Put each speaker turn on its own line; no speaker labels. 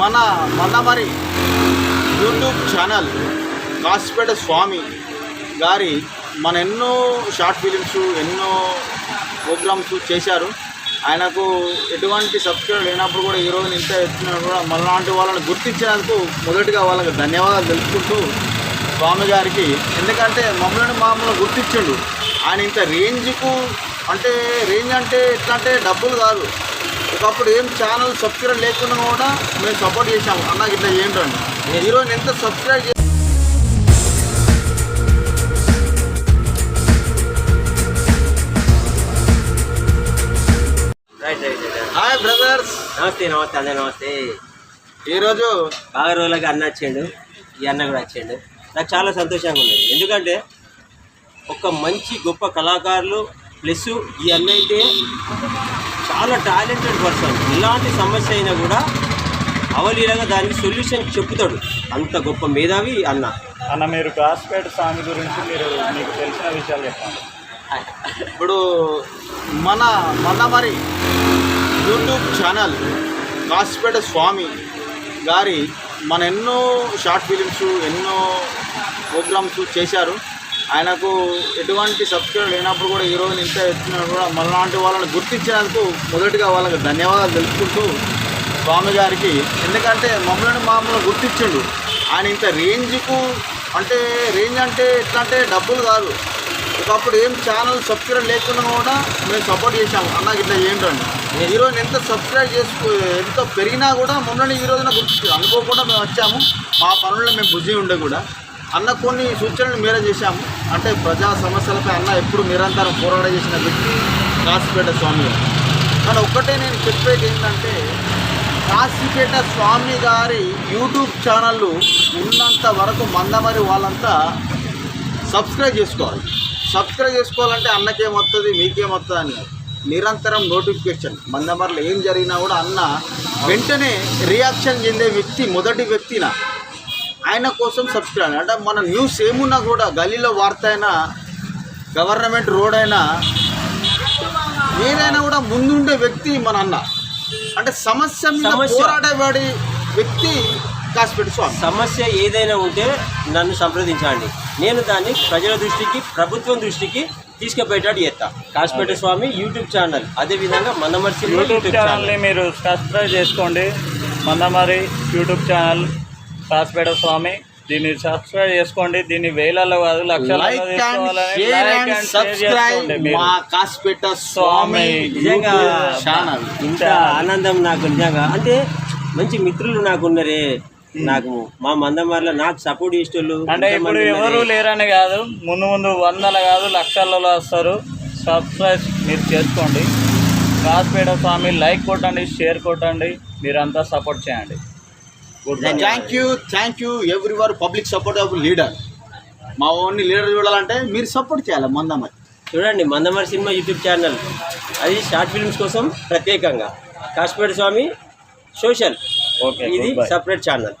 మన మన మరి యూట్యూబ్ ఛానల్ కాసిపేట స్వామి గారి మన ఎన్నో షార్ట్ ఫిలిమ్స్ ఎన్నో ప్రోగ్రామ్స్ చేశారు. ఆయనకు ఎటువంటి సబ్స్క్రైబ్ లేనప్పుడు కూడా ఈరోజు ఇంత ఎత్తున కూడా మనలాంటి వాళ్ళని గుర్తించినందుకు మొదటిగా వాళ్ళకి ధన్యవాదాలు తెలుపుకుంటూ స్వామి గారికి ఎందుకంటే మమ్మల్ని మామూలు గుర్తించిండు. ఆయన ఇంత రేంజ్కు అంటే రేంజ్ అంటే ఎట్లా అంటే డబ్బులు కాదు. ఒకప్పుడు ఏం ఛానల్ సబ్స్క్రైబ్ లేకుండా కూడా మేము సపోర్ట్ చేసాము అన్నకి ఇట్లా ఏంటండి ఈరోజు ఎంత సబ్స్క్రైబ్ హాయ్ బ్రదర్స్
నమస్తే నమస్తే అన్న నమస్తే.
ఈరోజు
బాగా రోజులకి అన్న వచ్చిండు ఈ అన్న కూడా వచ్చిండు. నాకు చాలా సంతోషంగా ఉంది ఎందుకంటే ఒక మంచి గొప్ప కళాకారులు ప్లస్ ఈ అన్న అయితే చాలా టాలెంటెడ్ పర్సన్. ఎలాంటి సమస్య అయినా కూడా అవలీలగా దానికి సొల్యూషన్ చెప్తాడు. అంత గొప్ప మేధావి ఈ అన్న.
అన్న మీరు కాస్పేట స్వామి గురించి మీరు మీకు తెలిసిన విషయాలు చెప్పండి.
ఇప్పుడు మన మన మరి యూట్యూబ్ ఛానల్ కాసిపేట స్వామి గారి మన ఎన్నో షార్ట్ ఫిలిమ్స్ ఎన్నో ప్రోగ్రామ్స్ చేశారు. ఆయనకు ఎటువంటి సబ్స్క్రైబ్ లేనప్పుడు కూడా ఈరోజు ఇంత ఎత్తున కూడా మనలాంటి వాళ్ళని గుర్తించినందుకు మొదటిగా వాళ్ళకి ధన్యవాదాలు తెలుపుకుంటూ స్వామి గారికి. ఎందుకంటే మమ్మల్ని మామూలు గుర్తించిండు. ఆయన ఇంత రేంజ్కు అంటే రేంజ్ అంటే ఎట్లా అంటే డబ్బులు కాదు. ఒకప్పుడు ఏం ఛానల్ సబ్స్క్రైబ్ లేకుండా కూడా మేము సపోర్ట్ చేసాము అన్నకి ఇట్లా ఏంటండి ఈరోజు ఎంత సబ్స్క్రైబ్ చేసుకో ఎంత పెరిగినా కూడా మొన్న ఈ రోజున గుర్తు అనుకోకుండా మేము వచ్చాము. మా పనుల్లో మేము బిజీ ఉండే కూడా. అన్న కొన్ని సూచనలు మేర చేశాము. అంటే ప్రజా సమస్యలపై అన్న ఎప్పుడు నిరంతరం పోరాట చేసిన వ్యక్తి కాసిపేట స్వామి గారు. కానీ ఒక్కటే నేను చెప్పేది ఏంటంటే కాశీపేట స్వామి గారి యూట్యూబ్ ఛానళ్ళు ఉన్నంత వరకు మందమరి వాళ్ళంతా సబ్స్క్రైబ్ చేసుకోవాలి. సబ్స్క్రైబ్ చేసుకోవాలంటే అన్నకేమొస్తుంది మీకేమొస్తుంది అని నిరంతరం నోటిఫికేషన్. మందమర్లు ఏం జరిగినా కూడా అన్న వెంటనే రియాక్షన్ చెందే వ్యక్తి మొదటి వ్యక్తినా. ఆయన కోసం సబ్స్క్రైబ్ అంటే మన న్యూస్ ఏమున్నా కూడా గలీలో వార్త అయినా గవర్నమెంట్ రోడ్ అయినా ఏదైనా కూడా ముందుండే వ్యక్తి మన అన్న. అంటే సమస్య మీద. పోరాడబడి వ్యక్తి కాసిపెట్టి స్వామి.
సమస్య ఏదైనా ఉంటే నన్ను సంప్రదించండి. నేను దాన్ని ప్రజల దృష్టికి ప్రభుత్వం దృష్టికి తీసుకుపోయేటట్టు చేస్తా. Kasipeta Swamy YouTube channel. అదేవిధంగా మందమర్సి
యూట్యూబ్ ఛానల్ని మీరు సబ్స్క్రైబ్ చేసుకోండి. Mandamarri YouTube channel. Kaspeta Swamy దీన్ని సబ్స్క్రైబ్ చేసుకోండి దీన్ని వేలలో కాదు లక్షలలో
లైక్ అండ్
తీసుకోవాలని
share
like
and
and share
subscribe
చేసుకోండి మీరు.
మా కాసిపేట స్వామి
నిజంగా ఇంత ఆనందం నాకు నిజంగా అంటే మంచి మిత్రులు నాకు ఉన్నరే నాకు మా మందమర్ల నాకు సపోర్ట్ చేసేటోళ్ళు
అంటే ఇప్పుడు ఎవరు. లేరని కాదు ముందు ముందు వందల కాదు లక్షలలో వస్తారు సబ్స్క్రైబ్ మీరు చేసుకోండి కాస్పేట స్వామి లైక్ కొట్టండి షేర్ కొట్టండి మీరంతా సపోర్ట్ చేయండి.
Thank you thank you everywhere public support of leader మా ఓన్ని లీడర్ చూడాలంటే మీరు సపోర్ట్ చేయాలి మందమరి
చూడండి మందమరి సినిమా యూట్యూబ్ ఛానల్. అది షార్ట్ ఫిల్మ్స్ కోసం ప్రత్యేకంగా. కాసిపేట స్వామి సోషల్.
ఓకే
ఇది సపరేట్ ఛానల్.